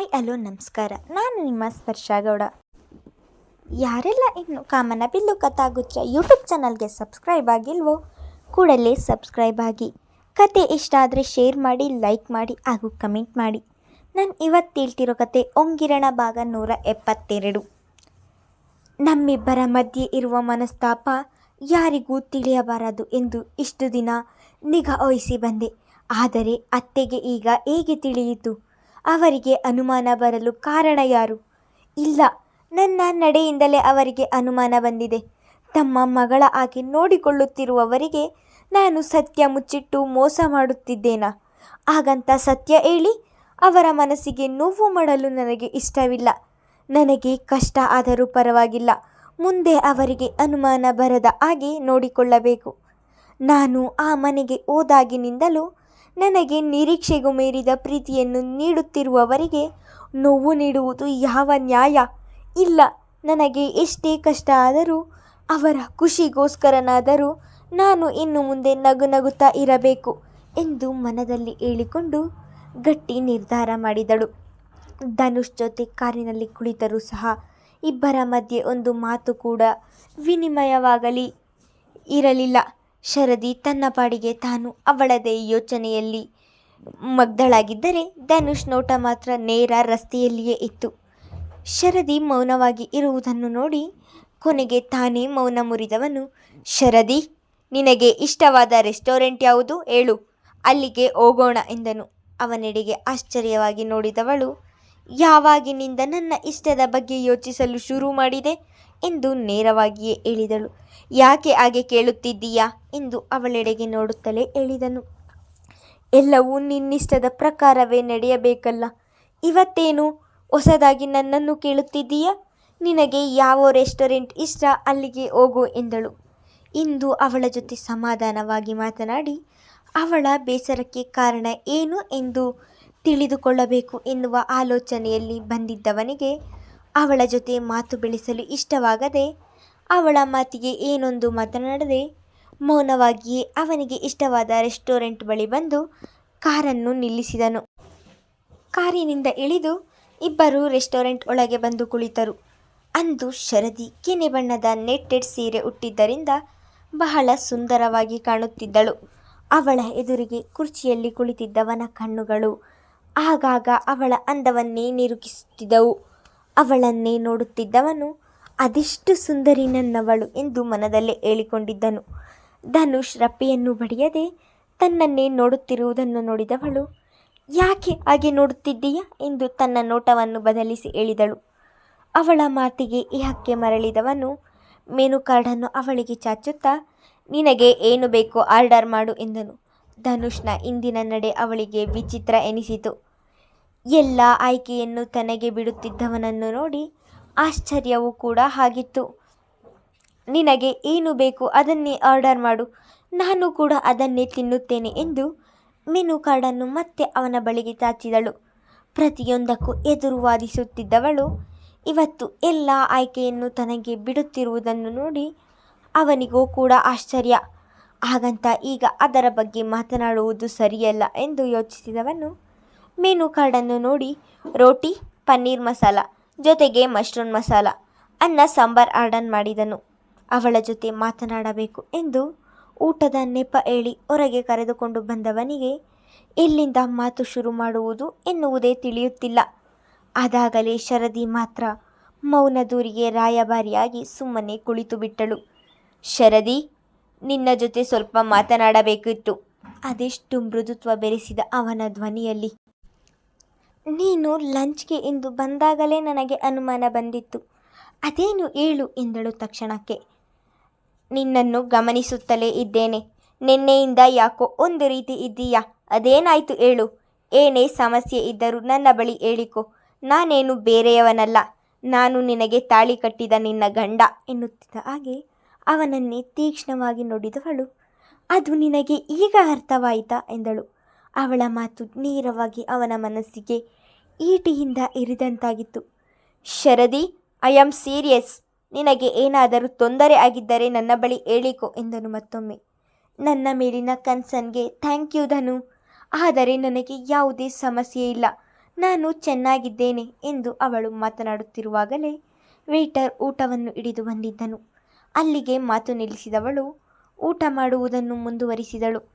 Hi, hello, ನಮಸ್ಕಾರ. ನಾನು ನಿಮ್ಮ ಸ್ಪರ್ಶ ಗೌಡ. ಯಾರೆಲ್ಲ ಇನ್ನು ಕಾಮನ ಬಿಲ್ಲು ಕಥಾಗುಚ್ಛ ಯೂಟ್ಯೂಬ್ ಚಾನಲ್ಗೆ ಸಬ್ಸ್ಕ್ರೈಬ್ ಆಗಿಲ್ವೋ, ಕೂಡಲೇ ಸಬ್ಸ್ಕ್ರೈಬ್ ಆಗಿ. ಕತೆ ಇಷ್ಟ ಆದರೆ ಶೇರ್ ಮಾಡಿ ಲೈಕ್ ಮಾಡಿ ಹಾಗೂ ಕಮೆಂಟ್ ಮಾಡಿ. ನಾನು ಇವತ್ತು ಹೇಳ್ತಿರೋ ಕತೆ ಒಂಗಿರಣ ಭಾಗ ನೂರ ಎಪ್ಪತ್ತೆರಡು. ನಮ್ಮಿಬ್ಬರ ಮಧ್ಯೆ ಇರುವ ಮನಸ್ತಾಪ ಯಾರಿಗೂ ತಿಳಿಯಬಾರದು ಎಂದು ಇಷ್ಟು ದಿನ ನಿಗಾ ವಹಿಸಿ ಬಂದೆ. ಆದರೆ ಅತ್ತೆಗೆ ಈಗ ಹೇಗೆ ತಿಳಿಯಿತು? ಅವರಿಗೆ ಅನುಮಾನ ಬರಲು ಕಾರಣ ಯಾರು? ಇಲ್ಲ, ನನ್ನ ನಡೆಯಿಂದಲೇ ಅವರಿಗೆ ಅನುಮಾನ ಬಂದಿದೆ. ತಮ್ಮ ಮಗಳ ಆಕೆ ನೋಡಿಕೊಳ್ಳುತ್ತಿರುವವರಿಗೆ ನಾನು ಸತ್ಯ ಮುಚ್ಚಿಟ್ಟು ಮೋಸ ಮಾಡುತ್ತಿದ್ದೇನಾ? ಹಾಗಂತ ಸತ್ಯ ಹೇಳಿ, ಅವರ ಮನಸ್ಸಿಗೆ ನೋವು ಮಾಡಲು ನನಗೆ ಇಷ್ಟವಿಲ್ಲ. ನನಗೆ ಕಷ್ಟ ಆದರೂ ಪರವಾಗಿಲ್ಲ. ಮುಂದೆ ಅವರಿಗೆ ಅನುಮಾನ ಬರದ ಹಾಗೆ ನೋಡಿಕೊಳ್ಳಬೇಕು. ನಾನು ಆ ಮನೆಗೆ ಹೋದಾಗಿನಿಂದಲೂ ನನಗೆ ನಿರೀಕ್ಷೆಗೂ ಮೀರಿದ ಪ್ರೀತಿಯನ್ನು ನೀಡುತ್ತಿರುವವರಿಗೆ ನೋವು ನೀಡುವುದು ಯಾವ ನ್ಯಾಯ? ಇಲ್ಲ, ನನಗೆ ಎಷ್ಟೇ ಕಷ್ಟ ಆದರೂ, ಅವರ ಖುಷಿಗೋಸ್ಕರನಾದರೂ ನಾನು ಇನ್ನು ಮುಂದೆ ನಗು ನಗುತ್ತಾ ಇರಬೇಕು ಎಂದು ಮನದಲ್ಲಿ ಹೇಳಿಕೊಂಡು ಗಟ್ಟಿ ನಿರ್ಧಾರ ಮಾಡಿದಳು. ಧನುಷ್ ಜೊತೆ ಕಾರಿನಲ್ಲಿ ಕುಳಿತರೂ ಸಹ ಇಬ್ಬರ ಮಧ್ಯೆ ಒಂದು ಮಾತು ಕೂಡ ವಿನಿಮಯವಾಗಲಿ, ಇರಲಿಲ್ಲ. ಶರದಿ ತನ್ನ ಪಾಡಿಗೆ ತಾನು ಅವಳದೇ ಯೋಚನೆಯಲ್ಲಿ ಮಗ್ಧಳಾಗಿದ್ದರೆ ಧನುಷ್ ನೋಟ ಮಾತ್ರ ನೇರ ರಸ್ತೆಯಲ್ಲಿಯೇ ಇತ್ತು. ಶರದಿ ಮೌನವಾಗಿ ಇರುವುದನ್ನು ನೋಡಿ ಕೊನೆಗೆ ತಾನೇ ಮೌನ ಮುರಿದವನು. ಶರದಿ, ನಿನಗೆ ಇಷ್ಟವಾದ ರೆಸ್ಟೋರೆಂಟ್ ಯಾವುದು ಹೇಳು, ಅಲ್ಲಿಗೆ ಹೋಗೋಣ ಎಂದನು. ಅವನೆಡೆಗೆ ಆಶ್ಚರ್ಯವಾಗಿ ನೋಡಿದವಳು ಯಾವಾಗಿನಿಂದ ನನ್ನ ಇಷ್ಟದ ಬಗ್ಗೆ ಯೋಚಿಸಲು ಶುರು ಮಾಡಿದೆ? ಎಂದು ನೇರವಾಗಿಯೇ ಹೇಳಿದಳು. ಯಾಕೆ ಹಾಗೆ ಕೇಳುತ್ತಿದ್ದೀಯಾ? ಎಂದು ಅವಳೆಡೆಗೆ ನೋಡುತ್ತಲೇ ಹೇಳಿದನು. ಎಲ್ಲವೂ ನಿನ್ನಿಷ್ಟದ ಪ್ರಕಾರವೇ ನಡೆಯಬೇಕಲ್ಲ. ಇವತ್ತೇನು? ಹೊಸದಾಗಿ ನನ್ನನ್ನು ಕೇಳುತ್ತಿದ್ದೀಯಾ? ನಿನಗೆ ಯಾವ ರೆಸ್ಟೋರೆಂಟ್ ಇಷ್ಟ? ಅಲ್ಲಿಗೆ ಹೋಗು ಎಂದಳು. ಇಂದು ಅವಳ ಜೊತೆ ಸಮಾಧಾನವಾಗಿ ಮಾತನಾಡಿ, ಅವಳ ಬೇಸರಕ್ಕೆ ಕಾರಣ ಏನು ಎಂದು ತಿಳಿದುಕೊಳ್ಳಬೇಕು ಎನ್ನುವ ಆಲೋಚನೆಯಲ್ಲಿ ಬಂದಿದ್ದವನಿಗೆ ಅವಳ ಜೊತೆ ಮಾತು ಬೆಳೆಸಲು ಇಷ್ಟವಾಗದೆ ಅವಳ ಮಾತಿಗೆ ಏನೊಂದು ಮಾತನಾಡದೆ ಮೌನವಾಗಿಯೇ ಅವನಿಗೆ ಇಷ್ಟವಾದ ರೆಸ್ಟೋರೆಂಟ್ ಬಳಿ ಬಂದು ಕಾರನ್ನು ನಿಲ್ಲಿಸಿದನು. ಕಾರಿನಿಂದ ಇಳಿದು ಇಬ್ಬರು ರೆಸ್ಟೋರೆಂಟ್ ಒಳಗೆ ಬಂದು ಕುಳಿತರು. ಅಂದು ಶರದಿ ಕೆನೆ ಬಣ್ಣದ ನೆಟ್ಟೆಡ್ ಸೀರೆ ಉಟ್ಟಿದ್ದರಿಂದ ಬಹಳ ಸುಂದರವಾಗಿ ಕಾಣುತ್ತಿದ್ದಳು. ಅವಳ ಎದುರಿಗೆ ಕುರ್ಚಿಯಲ್ಲಿ ಕುಳಿತಿದ್ದವನ ಕಣ್ಣುಗಳು. ಆಗಾಗ ಅವಳ ಅಂದವನ್ನೇ ನಿರೂಪಿಸುತ್ತಿದ್ದವು. ಅವಳನ್ನೇ ನೋಡುತ್ತಿದ್ದವನು ಅದೆಷ್ಟು ಸುಂದರಿ ನನ್ನವಳು ಎಂದು ಮನದಲ್ಲೇ ಹೇಳಿಕೊಂಡಿದ್ದನು. ಧನುಷ್ ರಪ್ಪೆಯನ್ನು ಬಡಿಯದೆ ತನ್ನನ್ನೇ ನೋಡುತ್ತಿರುವುದನ್ನು ನೋಡಿದವಳು, ಯಾಕೆ ಹಾಗೆ ನೋಡುತ್ತಿದ್ದೀಯಾ? ಎಂದು ತನ್ನ ನೋಟವನ್ನು ಬದಲಿಸಿ ಹೇಳಿದಳು. ಅವಳ ಮಾತಿಗೆ ಇಹಕ್ಕೆ ಮರಳಿದವನು ಮೆನು ಕಾರ್ಡನ್ನು ಅವಳಿಗೆ ಚಾಚುತ್ತಾ, ನಿನಗೆ ಏನು ಬೇಕೋ ಆರ್ಡರ್ ಮಾಡು ಎಂದನು. ಧನುಷ್ನ ಇಂದಿನ ನಡೆ ಅವಳಿಗೆ ವಿಚಿತ್ರ ಎನಿಸಿತು. ಎಲ್ಲ ಆಯ್ಕೆಯನ್ನು ತನಗೆ ಬಿಡುತ್ತಿದ್ದವನನ್ನು ನೋಡಿ ಆಶ್ಚರ್ಯವೂ ಕೂಡ ಆಗಿತ್ತು. ನಿನಗೆ ಏನು ಬೇಕು ಅದನ್ನೇ ಆರ್ಡರ್ ಮಾಡು. ನಾನು ಕೂಡ ಅದನ್ನೇ ತಿನ್ನುತ್ತೇನೆ ಎಂದು ಮೆನು ಕಾರ್ಡನ್ನು ಮತ್ತೆ ಅವನ ಬಳಿಗೆ ಚಾಚಿದಳು. ಪ್ರತಿಯೊಂದಕ್ಕೂ ಎದುರು ವಾದಿಸುತ್ತಿದ್ದವಳು, ಇವತ್ತು ಎಲ್ಲ ಆಯ್ಕೆಯನ್ನು ತನಗೆ ಬಿಡುತ್ತಿರುವುದನ್ನು ನೋಡಿ ಅವನಿಗೂ ಕೂಡ ಆಶ್ಚರ್ಯ. ಹಾಗಂತ ಈಗ ಅದರ ಬಗ್ಗೆ ಮಾತನಾಡುವುದು ಸರಿಯಲ್ಲ ಎಂದು ಯೋಚಿಸಿದವನು ಮೆನು ಕಾರ್ಡನ್ನು ನೋಡಿ, ರೋಟಿ, ಪನ್ನೀರ್ ಮಸಾಲ, ಜೊತೆಗೆ ಮಶ್ರೂಮ್ ಮಸಾಲ, ಅನ್ನ, ಸಾಂಬಾರ್ ಆರ್ಡರ್ ಮಾಡಿದನು. ಅವಳ ಜೊತೆ ಮಾತನಾಡಬೇಕು ಎಂದು ಊಟದ ನೆಪ ಹೇಳಿ ಹೊರಗೆ ಕರೆದುಕೊಂಡು ಬಂದವನಿಗೆ ಎಲ್ಲಿಂದ ಮಾತು ಶುರು ಮಾಡುವುದು ಎನ್ನುವುದೇ ತಿಳಿಯುತ್ತಿಲ್ಲ. ಅದಾಗಲೇ ಶರದಿ ಮಾತ್ರ ಮೌನ ದೂರಿಗೆ ರಾಯಭಾರಿಯಾಗಿ ಸುಮ್ಮನೆ ಕುಳಿತು ಬಿಟ್ಟಳು. ಶರದಿ, ನಿನ್ನ ಜೊತೆ ಸ್ವಲ್ಪ ಮಾತನಾಡಬೇಕಿತ್ತು ಅದೆಷ್ಟು ಮೃದುತ್ವ ಬೆರೆಸಿದ ಅವನ ಧ್ವನಿಯಲ್ಲಿ. ನೀನು ಲಂಚ್ಗೆ ಎಂದು ಬಂದಾಗಲೇ ನನಗೆ ಅನುಮಾನ ಬಂದಿತ್ತು. ಅದೇನು ಏಳು ಎಂದಳು ತಕ್ಷಣಕ್ಕೆ. ನಿನ್ನನ್ನು ಗಮನಿಸುತ್ತಲೇ ಇದ್ದೇನೆ. ನಿನ್ನೆಯಿಂದ ಯಾಕೋ ಒಂದು ರೀತಿ ಇದ್ದೀಯಾ? ಅದೇನಾಯ್ತು ಏಳು? ಏನೇ ಸಮಸ್ಯೆ ಇದ್ದರೂ ನನ್ನ ಬಳಿ ಹೇಳಿಕೊ. ನಾನೇನು ಬೇರೆಯವನಲ್ಲ. ನಾನು ನಿನಗೆ ತಾಳಿ ಕಟ್ಟಿದ ನಿನ್ನ ಗಂಡ ಎನ್ನುತ್ತಿದ್ದ ಹಾಗೆ ಅವನನ್ನೇ ತೀಕ್ಷ್ಣವಾಗಿ ನೋಡಿದವಳು. ಅದು ನಿನಗೆ ಈಗ ಅರ್ಥವಾಯಿತಾ? ಎಂದಳು. ಅವಳ ಮಾತು ನೇರವಾಗಿ ಅವನ ಮನಸ್ಸಿಗೆ ಈಟಿಯಿಂದ ಇರಿದಂತಾಗಿತ್ತು. ಶರದಿ ಐ ಆಮ್ ಸೀರಿಯಸ್ ನಿನಗೆ ಏನಾದರೂ ತೊಂದರೆ ಆಗಿದ್ದರೆ ನನ್ನ ಬಳಿ ಹೇಳಿಕೊ ಎಂದನು ಮತ್ತೊಮ್ಮೆ. ನನ್ನ ಮೇಲಿನ ಕನ್ಸನ್ಗೆ ಥ್ಯಾಂಕ್ ಯು ಧನು. ಆದರೆ ನನಗೆ ಯಾವುದೇ ಸಮಸ್ಯೆ ಇಲ್ಲ. ನಾನು ಚೆನ್ನಾಗಿದ್ದೇನೆ ಎಂದು ಅವಳು ಮಾತನಾಡುತ್ತಿರುವಾಗಲೇ ವೇಟರ್ ಊಟವನ್ನು ಹಿಡಿದು ಬಂದಿದ್ದನು. ಅಲ್ಲಿಗೆ ಮಾತು ನಿಲ್ಲಿಸಿದವಳು ಊಟ ಮಾಡುವುದನ್ನು ಮುಂದುವರಿಸಿದಳು.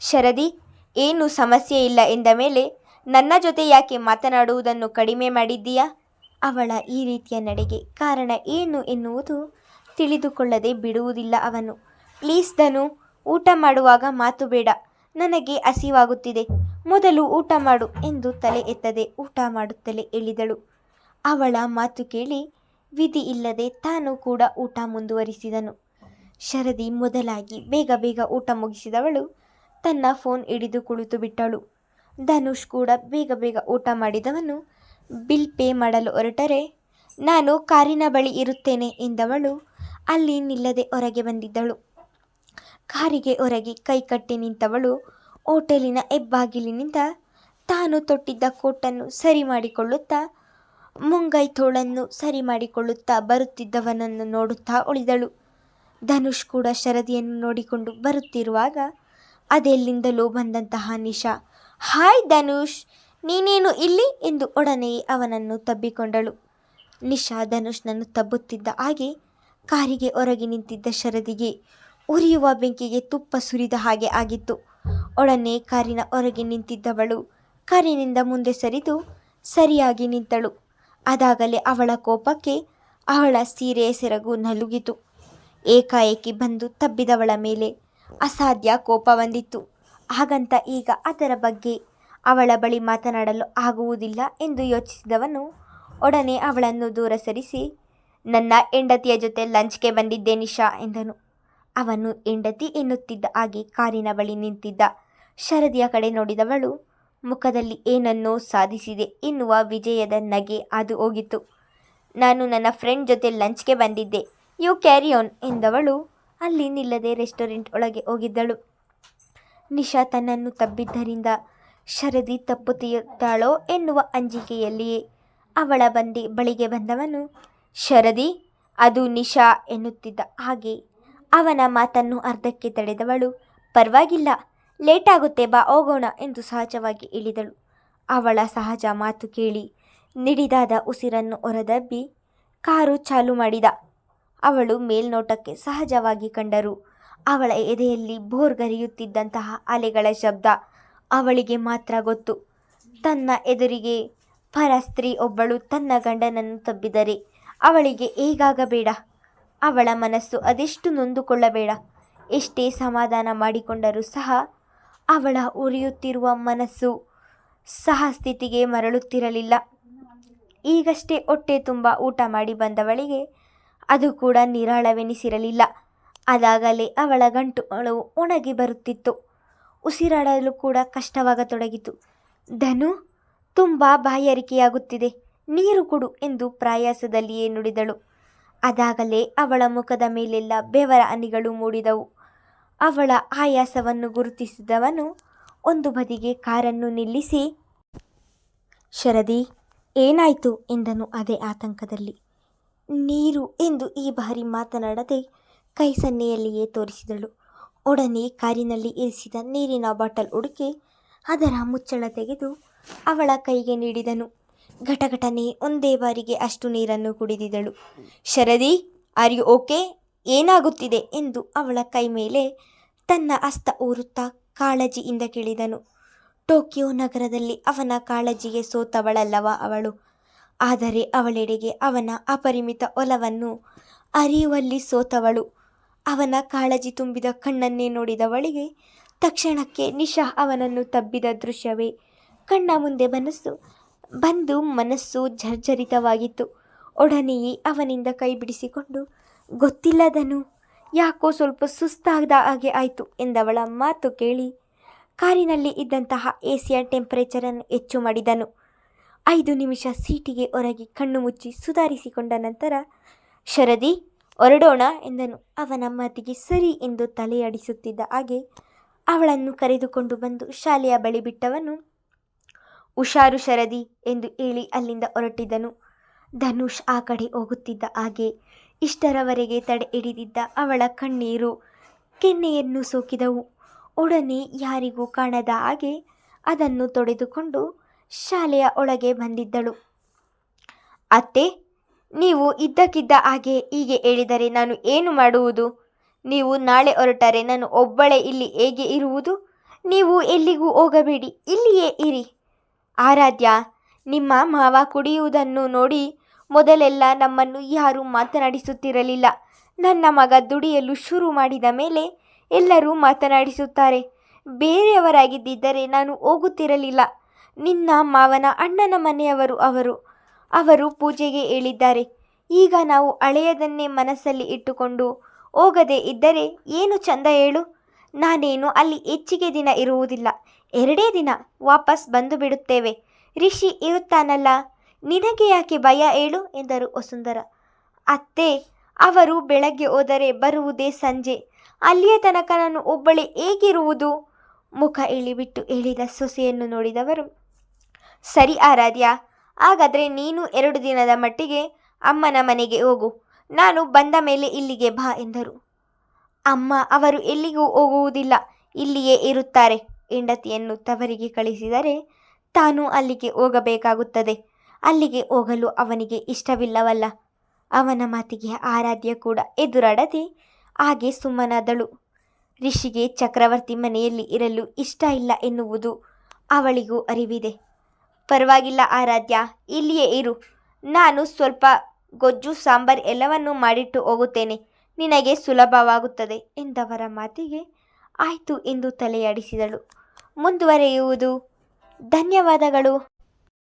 ಶರದಿ, ಏನು ಸಮಸ್ಯೆ ಇಲ್ಲ ಎಂದ ಮೇಲೆ ನನ್ನ ಜೊತೆ ಯಾಕೆ ಮಾತನಾಡುವುದನ್ನು ಕಡಿಮೆ ಮಾಡಿದ್ದೀಯಾ? ಅವಳ ಈ ರೀತಿಯ ನಡೆಗೆ ಕಾರಣ ಏನು ಎನ್ನುವುದು ತಿಳಿದುಕೊಳ್ಳದೆ ಬಿಡುವುದಿಲ್ಲ ಅವನು. ಪ್ಲೀಸ್ ಧನು, ಊಟ ಮಾಡುವಾಗ ಮಾತು ಬೇಡ. ನನಗೆ ಹಸಿವಾಗುತ್ತಿದೆ. ಮೊದಲು ಊಟ ಮಾಡು ಎಂದು ತಲೆ ಎತ್ತದೆ. ಊಟ ಮಾಡುತ್ತಲೇ ಇಳಿದಳು ಅವಳ ಮಾತು ಕೇಳಿ ವಿಧಿ ಇಲ್ಲದೆ ತಾನು ಕೂಡ ಊಟ ಮುಂದುವರಿಸಿದನು. ಶರದಿ ಮೊದಲಾಗಿ ಬೇಗ ಬೇಗ ಊಟ ಮುಗಿಸಿದವಳು ತನ್ನ ಫೋನ್ ಹಿಡಿದು ಕುಳಿತು ಬಿಟ್ಟಳು ಧನುಷ್ ಕೂಡ ಬೇಗ ಬೇಗ ಊಟ ಮಾಡಿದವನು. ಬಿಲ್ ಪೇ ಮಾಡಲು ಹೊರಟರೆ, ನಾನು ಕಾರಿನ ಬಳಿ ಇರುತ್ತೇನೆ ಎಂದವಳು. ಅಲ್ಲಿ ನಿಲ್ಲದೆ ಹೊರಗೆ ಬಂದಿದ್ದಳು. ಕಾರಿಗೆ ಹೊರಗೆ ಕೈ ಕಟ್ಟಿ ನಿಂತವಳು. ಹೋಟೆಲಿನ ಹೆಬ್ಬಾಗಿಲಿನಿಂದ ತಾನು ತೊಟ್ಟಿದ್ದ ಕೋಟನ್ನು ಸರಿ ಮಾಡಿಕೊಳ್ಳುತ್ತಾ, ಮುಂಗೈ ತೋಳನ್ನು ಸರಿ ಮಾಡಿಕೊಳ್ಳುತ್ತಾ ಬರುತ್ತಿದ್ದವನನ್ನು ನೋಡುತ್ತಾ ಉಳಿದಳು. ಧನುಷ್ ಕೂಡ ಶರದಿಯನ್ನು ನೋಡಿಕೊಂಡು ಬರುತ್ತಿರುವಾಗ, ಅದೆಲ್ಲಿಂದಲೋ ಬಂದಂತಹ ನಿಶಾ ಹಾಯ್ ಧನುಷ್, ನೀನೇನು ಇಲ್ಲಿ? ಎಂದು ಒಡನೆಯೇ ಅವನನ್ನು ತಬ್ಬಿಕೊಂಡಳು. ನಿಶಾ ಧನುಷ್ನನ್ನು ತಬ್ಬುತ್ತಿದ್ದ ಹಾಗೆ ಕಾರಿಗೆ ಹೊರಗೆ ನಿಂತಿದ್ದ ಶರದಿಗೆ ಉರಿಯುವ ಬೆಂಕಿಗೆ ತುಪ್ಪ ಸುರಿದ ಹಾಗೆ ಆಗಿತ್ತು. ಒಡನೆ ಕಾರಿನ ಹೊರಗೆ ನಿಂತಿದ್ದವಳು ಕಾರಿನಿಂದ ಮುಂದೆ ಸರಿದು ಸರಿಯಾಗಿ ನಿಂತಳು. ಅದಾಗಲೇ ಅವಳ ಕೋಪಕ್ಕೆ ಅವಳ ಸೀರೆಯ ಸೆರಗು ನಲುಗಿತು. ಏಕಾಏಕಿ ಬಂದು ತಬ್ಬಿದವಳ ಮೇಲೆ ಅಸಾಧ್ಯ ಕೋಪ ಬಂದಿತ್ತು. ಹಾಗಂತ ಈಗ ಅದರ ಬಗ್ಗೆ ಅವಳ ಬಳಿ ಮಾತನಾಡಲು ಆಗುವುದಿಲ್ಲ ಎಂದು ಯೋಚಿಸಿದವನು ಒಡನೆ ಅವಳನ್ನು ದೂರ ಸರಿಸಿ ನನ್ನ ಹೆಂಡತಿಯ ಜೊತೆ ಲಂಚ್ಗೆ ಬಂದಿದ್ದೆ ನಿಶಾ, ಎಂದನು. ಅವನು ಹೆಂಡತಿ ಎನ್ನುತ್ತಿದ್ದ ಹಾಗೆ ಕಾರಿನ ಬಳಿ ನಿಂತಿದ್ದ ಶರದಿಯ ಕಡೆ ನೋಡಿದವಳು, ಮುಖದಲ್ಲಿ ಏನನ್ನೋ ಸಾಧಿಸಿದೆ ಎನ್ನುವ ವಿಜಯದ ನಗೆ ಅದು ಹೋಗಿತ್ತು. ನಾನು ನನ್ನ ಫ್ರೆಂಡ್ ಜೊತೆ ಲಂಚ್ಗೆ ಬಂದಿದ್ದೆ, ಯು ಕ್ಯಾರಿ ಆನ್, ಎಂದವಳು ಅಲ್ಲಿ ನಿಲ್ಲದೆ ರೆಸ್ಟೋರೆಂಟ್ ಒಳಗೆ ಹೋಗಿದ್ದಳು. ನಿಶಾ ತನ್ನನ್ನು ತಬ್ಬಿದ್ದರಿಂದ ಶರದಿ ತಪ್ಪುತ್ತಿದ್ದಾಳೋ ಎನ್ನುವ ಅಂಜಿಕೆಯಲ್ಲಿಯೇ ಅವಳ ಬಂದಿ ಬಳಿಗೆ ಬಂದವನು, ಶರದಿ, ಅದು ನಿಶಾ ಎನ್ನುತ್ತಿದ್ದ ಹಾಗೆ ಅವನ ಮಾತನ್ನು ಅರ್ಧಕ್ಕೆ ತಡೆದವಳು, ಪರವಾಗಿಲ್ಲ ಲೇಟ್ ಆಗುತ್ತೆ ಬಾ, ಹೋಗೋಣ ಎಂದು ಸಹಜವಾಗಿ ಇಳಿದಳು ಅವಳ ಸಹಜ ಮಾತು ಕೇಳಿ ನಿಡಿದಾದ ಉಸಿರನ್ನು ಹೊರದಬ್ಬಿ ಕಾರು ಚಾಲು ಮಾಡಿದ. ಅವಳು ಮೇಲ್ನೋಟಕ್ಕೆ ಸಹಜವಾಗಿ ಕಂಡರು ಅವಳ ಎದೆಯಲ್ಲಿ ಬೋರ್ಗರಿಯುತ್ತಿದ್ದಂತಹ ಅಲೆಗಳ ಶಬ್ದ ಅವಳಿಗೆ ಮಾತ್ರ ಗೊತ್ತು. ತನ್ನ ಎದುರಿಗೆ ಪರಸ್ತ್ರೀ ಒಬ್ಬಳು ತನ್ನ ಗಂಡನನ್ನು ತಬ್ಬಿದರೆ ಅವಳಿಗೆ ಹೇಗಾಗಬೇಡ? ಅವಳ ಮನಸ್ಸು ಅದೆಷ್ಟು ನೊಂದುಕೊಳ್ಳಬೇಡ? ಎಷ್ಟೇ ಸಮಾಧಾನ ಮಾಡಿಕೊಂಡರೂ ಸಹ ಅವಳ ಉರಿಯುತ್ತಿರುವ ಮನಸ್ಸು ಸಹ ಸ್ಥಿತಿಗೆ ಮರಳುತ್ತಿರಲಿಲ್ಲ. ಈಗಷ್ಟೇ ಹೊಟ್ಟೆ ತುಂಬ ಊಟ ಮಾಡಿ ಬಂದವಳಿಗೆ ಅದು ಕೂಡ ನಿರಾಳವೆನಿಸಿರಲಿಲ್ಲ. ಅದಾಗಲೇ ಅವಳ ಗಂಟುಗಳು ಒಣಗಿ ಬರುತ್ತಿತ್ತು. ಉಸಿರಾಡಲು ಕೂಡ ಕಷ್ಟವಾಗತೊಡಗಿತು. ಧನು, ತುಂಬ ಬಾಯಾರಿಕೆಯಾಗುತ್ತಿದೆ. ನೀರು ಕೊಡು ಎಂದು ಪ್ರಯಾಸದಲ್ಲಿಯೇ ನುಡಿದಳು. ಅದಾಗಲೇ ಅವಳ ಮುಖದ ಮೇಲೆಲ್ಲ ಬೆವರ ಅನಿಗಳು ಮೂಡಿದವು. ಅವಳ ಆಯಾಸವನ್ನು ಗುರುತಿಸಿದವನು ಒಂದು ಬದಿಗೆ ಕಾರನ್ನು ನಿಲ್ಲಿಸಿ, ಶರದಿ, ಏನಾಯಿತು? ಎಂದನು ಅದೇ ಆತಂಕದಲ್ಲಿ. ನೀರು ಎಂದು ಈ ಬಾರಿ ಮಾತನಾಡದೆ ಕೈ ಸನ್ನೆಯಲ್ಲಿಯೇ ತೋರಿಸಿದಳು. ಒಡನೆ ಕಾರಿನಲ್ಲಿ ಇರಿಸಿದ ನೀರಿನ ಬಾಟಲ್ ಉಡುಕಿ ಅದರ ಮುಚ್ಚಳ ತೆಗೆದು ಅವಳ ಕೈಗೆ ನೀಡಿದನು. ಘಟಘಟನೆ ಒಂದೇ ಬಾರಿಗೆ ಅಷ್ಟು ನೀರನ್ನು ಕುಡಿದಿದಳು ಶರದಿ ಆರ್ ಯು ಓಕೆ ಏನಾಗುತ್ತಿದೆ? ಎಂದು ಅವಳ ಕೈ ಮೇಲೆ ತನ್ನ ಅಸ್ತ ಊರುತ್ತಾ ಕಾಳಜಿಯಿಂದ ಕೇಳಿದನು. ಟೋಕಿಯೋ ನಗರದಲ್ಲಿ ಅವನ ಕಾಳಜಿಗೆ ಸೋತವಳಲ್ಲವ ಅವಳು? ಆದರೆ ಅವಳೆಡೆಗೆ ಅವನ ಅಪರಿಮಿತ ಒಲವನ್ನು ಅರಿಯುವಲ್ಲಿ ಸೋತವಳು. ಅವನ ಕಾಳಜಿ ತುಂಬಿದ ಕಣ್ಣನ್ನೇ ನೋಡಿದವಳಿಗೆ ತಕ್ಷಣಕ್ಕೆ ನಿಶಾ ಅವನನ್ನು ತಬ್ಬಿದ ದೃಶ್ಯವೇ. ಕಣ್ಣ ಮುಂದೆ ಮನಸ್ಸು, ಬಂದು ಮನಸ್ಸು ಜರ್ಜರಿತವಾಗಿತ್ತು ಒಡನೆಯೇ ಅವನಿಂದ ಕೈ ಬಿಡಿಸಿಕೊಂಡು, ಗೊತ್ತಿಲ್ಲದನು, ಯಾಕೋ ಸ್ವಲ್ಪ ಸುಸ್ತಾಗದ ಹಾಗೆ ಆಯಿತು ಎಂದವಳ ಮಾತು ಕೇಳಿ, ಕಾರಿನಲ್ಲಿ ಇದ್ದಂತಹ ಎಸಿಯ ಟೆಂಪರೇಚರನ್ನು ಹೆಚ್ಚು ಮಾಡಿದನು. ಐದು ನಿಮಿಷ ಸೀಟಿಗೆ ಹೊರಗೆ ಕಣ್ಣು ಮುಚ್ಚಿ ಸುಧಾರಿಸಿಕೊಂಡ ನಂತರ, ಶರದಿ ಹೊರಡೋಣ ಎಂದನು. ಅವನ ಮಾತಿಗೆ ಸರಿ ಎಂದು ತಲೆಯಾಡಿಸುತ್ತಿದ್ದ ಹಾಗೆ ಅವಳನ್ನು ಕರೆದುಕೊಂಡು ಬಂದು ಶಾಲೆಯ ಬಳಿ ಬಿಟ್ಟವನು. ಹುಷಾರು ಶರದಿ ಎಂದು ಹೇಳಿ ಅಲ್ಲಿಂದ ಹೊರಟಿದ್ದನು ಧನುಷ್ ಆ ಕಡೆ ಹೋಗುತ್ತಿದ್ದ ಹಾಗೆ ಇಷ್ಟರವರೆಗೆ ತಡೆ ಹಿಡಿದಿದ್ದ ಅವಳ ಕಣ್ಣೀರು ಕೆನ್ನೆಯನ್ನು ಸೋಕಿದವು. ಒಡನೆ ಯಾರಿಗೂ ಕಾಣದ ಹಾಗೆ ಅದನ್ನು ತೊಡೆದುಕೊಂಡು ಶಾಲೆಯ ಒಳಗೆ ಬಂದಿದ್ದಳು. ಅತ್ತೆ ನೀವು ಇದ್ದಕ್ಕಿದ್ದ ಹಾಗೆ ಹೀಗೆ ಹೇಳಿದರೆ ನಾನು ಏನು ಮಾಡುವುದು? ನೀವು ನಾಳೆ ಹೊರಟರೆ ನಾನು ಒಬ್ಬಳೇ ಇಲ್ಲಿ ಹೇಗೆ ಇರುವುದು? ನೀವು ಎಲ್ಲಿಗೂ ಹೋಗಬೇಡಿ, ಇಲ್ಲಿಯೇ ಇರಿ. ಆರಾಧ್ಯ, ನಿಮ್ಮ ಮಾವ ಕುಡಿಯುವುದನ್ನು ನೋಡಿ ಮೊದಲೆಲ್ಲ ನಮ್ಮನ್ನು ಯಾರೂ ಮಾತನಾಡಿಸುತ್ತಿರಲಿಲ್ಲ. ನನ್ನ ಮಗ ದುಡಿಯಲು ಶುರು ಮಾಡಿದ ಮೇಲೆ ಎಲ್ಲರೂ ಮಾತನಾಡಿಸುತ್ತಾರೆ. ಬೇರೆಯವರಾಗಿದ್ದರೆ ನಾನು ಹೋಗುತ್ತಿರಲಿಲ್ಲ. ನಿನ್ನ ಮಾವನ ಅಣ್ಣನ ಮನೆಯವರು ಅವರು. ಅವರು ಪೂಜೆಗೆ ಹೇಳಿದ್ದಾರೆ. ಈಗ ನಾವು ಹಳೆಯದನ್ನೇ ಮನಸ್ಸಲ್ಲಿ ಇಟ್ಟುಕೊಂಡು ಹೋಗದೆ ಇದ್ದರೆ ಏನು ಚಂದ ಹೇಳು? ನಾನೇನು ಅಲ್ಲಿ ಹೆಚ್ಚಿಗೆ ದಿನ ಇರುವುದಿಲ್ಲ. ಎರಡೇ ದಿನ ವಾಪಸ್ ಬಂದು ಬಿಡುತ್ತೇವೆ. ರಿಷಿ ಇರುತ್ತಾನಲ್ಲ, ನಿನಗೆ ಯಾಕೆ ಭಯ ಹೇಳು? ಎಂದರು ವಸುಂಧರ. ಅತ್ತೆ, ಅವರು ಬೆಳಗ್ಗೆ ಹೋದರೆ ಬರುವುದೇ ಸಂಜೆ. ಅಲ್ಲಿಯ ತನಕ ನಾನು ಒಬ್ಬಳೇ ಹೇಗಿರುವುದು? ಮುಖ ಇಳಿಬಿಟ್ಟು ಹೇಳಿದ ಸೊಸೆಯನ್ನು ನೋಡಿದವರು. ಸರಿ ಆರಾಧ್ಯ ಹಾಗಾದರೆ ನೀನು ಎರಡು ದಿನದ ಮಟ್ಟಿಗೆ ಅಮ್ಮನ ಮನೆಗೆ ಹೋಗು. ನಾನು ಬಂದ ಮೇಲೆ ಇಲ್ಲಿಗೆ ಬಾ ಎಂದರು. ಅಮ್ಮ, ಅವರು ಎಲ್ಲಿಗೂ ಹೋಗುವುದಿಲ್ಲ, ಇಲ್ಲಿಯೇ ಇರುತ್ತಾರೆ ಹೆಂಡತಿಯನ್ನು ತವರಿಗೆ ಕಳಿಸಿದರೆ ತಾನು ಅಲ್ಲಿಗೆ ಹೋಗಬೇಕಾಗುತ್ತದೆ. ಅಲ್ಲಿಗೆ ಹೋಗಲು ಅವನಿಗೆ ಇಷ್ಟವಿಲ್ಲವಲ್ಲ. ಅವನ ಮಾತಿಗೆ ಆರಾಧ್ಯ ಕೂಡ ಎದುರಾಡದೆ ಹಾಗೆ ಸುಮ್ಮನಾದಳು. ರಿಷಿಗೆ ಚಕ್ರವರ್ತಿ ಮನೆಯಲ್ಲಿ ಇರಲು ಇಷ್ಟ ಇಲ್ಲ ಎನ್ನುವುದು ಅವಳಿಗೂ ಅರಿವಿದೆ. ಪರವಾಗಿಲ್ಲ ಆರಾಧ್ಯ, ಇಲ್ಲಿಯೇ ಇರು. ನಾನು ಸ್ವಲ್ಪ ಗೊಜ್ಜು, ಸಾಂಬಾರ್ ಎಲ್ಲವನ್ನೂ ಮಾಡಿಟ್ಟು ಹೋಗುತ್ತೇನೆ. ನಿನಗೆ ಸುಲಭವಾಗುತ್ತದೆ ಎಂದವರ ಮಾತಿಗೆ ಆಯಿತು ಎಂದು ತಲೆಯಾಡಿಸಿದಳು. ಮುಂದುವರೆಯುವುದು. ಧನ್ಯವಾದಗಳು.